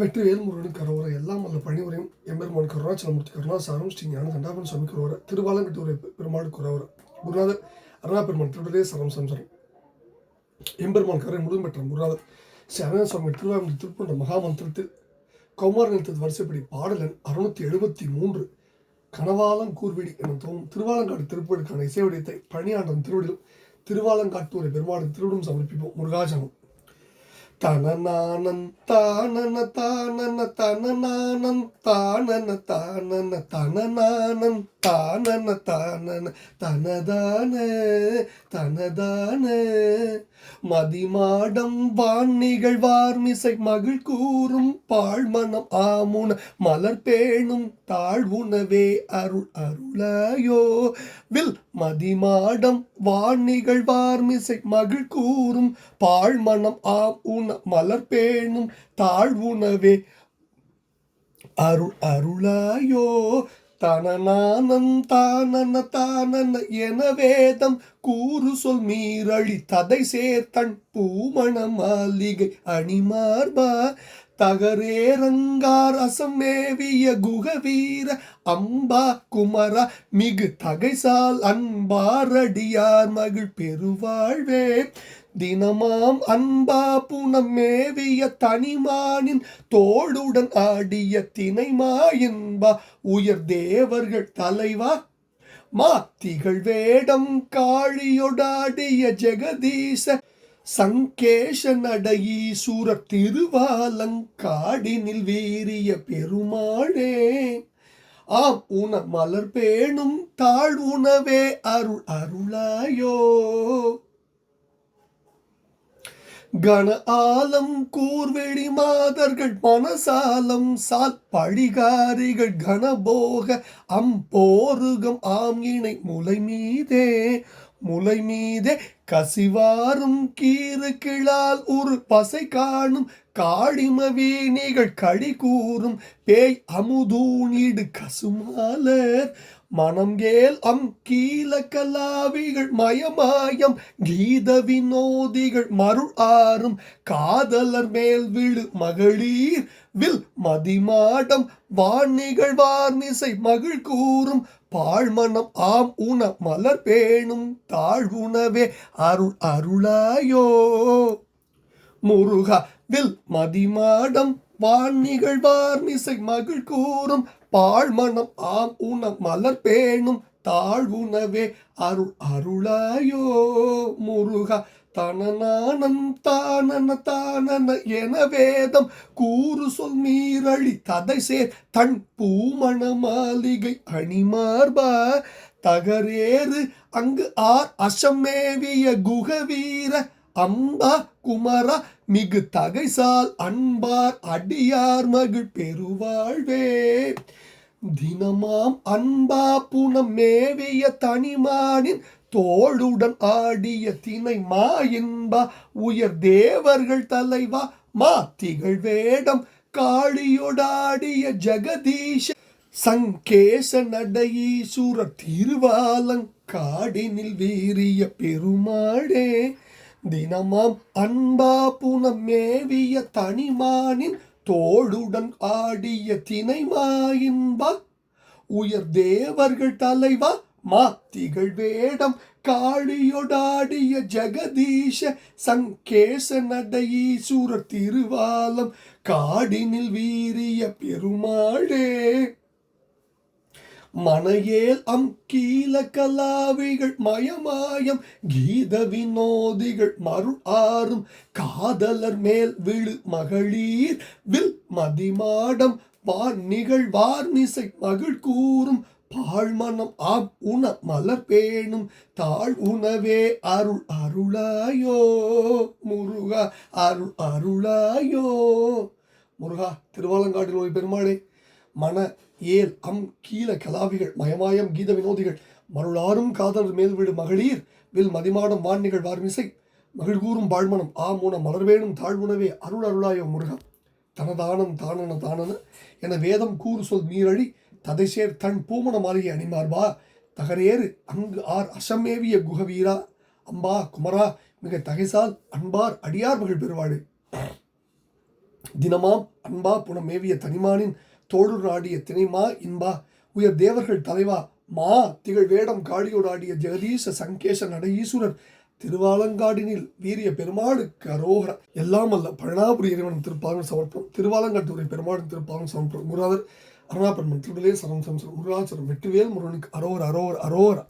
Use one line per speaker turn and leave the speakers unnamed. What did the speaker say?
வெற்றிவேல் முருகன் கரோர எல்லாம் அல்ல பணிவுரையும் எம்பெருமான் கருணாச்சலமூர்த்தி கருணாசாரம் ஸ்ரீ ஞான தண்டாபன் சுவாமி கரோர திருவாலங்கட்டூரை பெருமாள் குரோர குருநாதர் அருணா பெருமான் திருடலே சரம் சம்சரம் எம்பெருமான் கரை முழுதும் பெற்ற குருநாதர் ஸ்ரீ அருணா சுவாமி திருவாரூர் திருப்பூண்ட மகாமந்திரத்தில் கௌமார் நிலத்தது வரிசைப்படி பாடலன் அறுநூத்தி எழுபத்தி மூன்று கனவாலம் கூர்வெடி என தோவும் திருவாலங்காடு திருப்பூருக்கான இசை வடிவத்தை பணியாண்டன் திருவாலங்காட்டு திருவாலங்காட்டூரை பெருமாளும் திருவிடும் சமர்ப்பிப்போம். முருகாஜனம் தனநானன் தானன தானன தனநானன் தானன தானன தனநானன் தானன தானன தனதான தனதான. மதிமாடம் வான் நிகழ்வார்மிசை மகிழ் கூறும் பாழ்மனம் ஆமுன மலர் பேணும் தாழ்வுணவே அருள் அருளாயோ. வில் மதிமாடம் வான் நிகழ்வார்மிசை மகிழ் கூறும் பாழ்மனம் ஆம் உன மலர் பேணும் தாழ்வுணவே. அருள் அருளாயோ தனநானன் தானன தானன என வேதம் கூறு சொல் மீறழி ததை சேர்த்தன் பூமண மாளிகை அணிமார்பா. தகரேரங்கார் அசமேவிய குகவீர அம்பா குமரா மிகு தகைசால் அன்பாரடியார் மகிழ் பெருவாழ்வே. தினமாம் அன்பா புனம் மேவிய தனிமானின் தோளுடன் ஆடிய தினைமா என்பா உயர் தேவர்கள் தலைவா. மாத்திகள் வேடம் காழியொடாடிய ஜெகதீச சங்கேஷ நடையீசூர திருவாலங்காடினில் வீரிய பெருமாளே ஆம் உன மலர் பேணும் தாழ் உணவே அருள் அருளாயோ. கன ஆலம் கூர்வெளி மாதர்கள் மனசாலம் சால் பழிகாரிகள் கனபோக அம்போருகம் ஆம் இணை முலை மீதே. முலை மீதே கசிவாரும் கீறு கிளால் ஒரு பசை காணும் காடிம வீணிகள் கடி கூறும் பேய் அமுதூணிடு கசுமாலர். மனங்கேல் அம் கீழ கலாவிகள் மயமாயம் கீத வினோதிகள் மருள் ஆறும் காதலர் மேல் விழு மகளிர் வில் மதிமாடம் வாணிகள் வார்மிசை மகிழ் கூறும் பாழ்மணம் ஆம் உண மலர் பேணும் தாழ்வுணவே அருள் அருளாயோ. முருகா வில் மதிமாடம் வாணிகள் வார்மிசை மகிழ் கூறும் பாழ்மணம் ஆம் உண மலர் பேணும் தாழ்வுணவே அருள் அருளாயோ முருகா. தனநானன் தானன தானன என வேதம் கூறு சொல் மீறழி ததை சேர் தன் பூமண மாளிகை அணிமார்பா. தகரேறு அங்கு ஆர் அசமேவிய குகவீர அம்பா குமரா மிகு தகைசால் அன்பார் அடியார் மகிழ் பெருவாழ்வே. தினமாம் அன்பா புனம் மேவிய தனிமானின் தோளுடன் ஆடிய தினை மா என்பா உயர் தேவர்கள் தலைவா மாத்திகள் வேடம் காளியொடாடிய ஜெகதீஷ சங்கேச நடையீசுர திருவாலங்காடினில் வீரிய பெருமாடே தினமாம் அன்பா புனமேவிய தனிமானின் தோளுடன் ஆடிய தினைமாயின்பா உயர் தேவர்கள் தலைவா மாத்திகள் வேடம். காளியொடாடிய ஜெகதீஷ சங்கேச நடையீசுர திருவாலம். காடினில் வீரிய பெருமாளே மனையேல் அம் கீழ கலாவிகள் மயமாயம் கீத வினோதிகள் மருள் ஆறும் காதலர் மேல் விழு மகளிர் வில் மதிமாடம் பார் நிகழ் வார்மிசை மகிழ் கூறும் பாழ்மனம் ஆம் உண மலர் பேணும் தாழ் உணவே அருள் அருளாயோ முருகா அருள் அருளாயோ. முருகா திருவாலங்காட்டில் நோய் பெருமாளே மன ஏல் அம் கீழ கலாவிகள் மயமாயம் கீத வினோதிகள் மருளாரும் காதலர் மேல்வீடு மகளிர் வில் மதிமாடம் வான்நிகள் வார்மிசை மகிழ்கூறும் பாழ்மனம் ஆ மூன மலர்வேணும் தாழ்வுணவே அருள் அருளாயோ முருகா தனதானம் தானன தானன என வேதம் கூறு சொல் நீரழி ததைசேர் தன் பூமண மாளிகை அணிமார்பா தகரேறு அங்கு ஆர் அசமேவிய குகவீரா அம்பா குமரா மிக தகைசால் அன்பார் அடியார் மகள் பெருவாடு தினமாம் அன்பா புனமேவிய தனிமானின் தோடு தினைமா இன்பா உயர் தேவர்கள் தலைவா மா திகழ் வேடம் காடியோடாடிய ஜெகதீச சங்கேச நட ஈஸ்வரர் திருவாலங்காடினில் வீரிய பெருமாளுக்கு அரோகர. எல்லாம் அல்ல பழனாபுரி இறைவன் திருப்பாலும் சமர்ப்பம் திருவாலங்காட்டுரை பெருமாளும் திருப்பாலும் சமர்ப்பம் குருநாதர் அருணாபெருமன் திருடலே சரம் சம்சரம் முருகாச்சரம் வெற்றிவேல் முருகனுக்கு அரோர் அரோர் அரோரா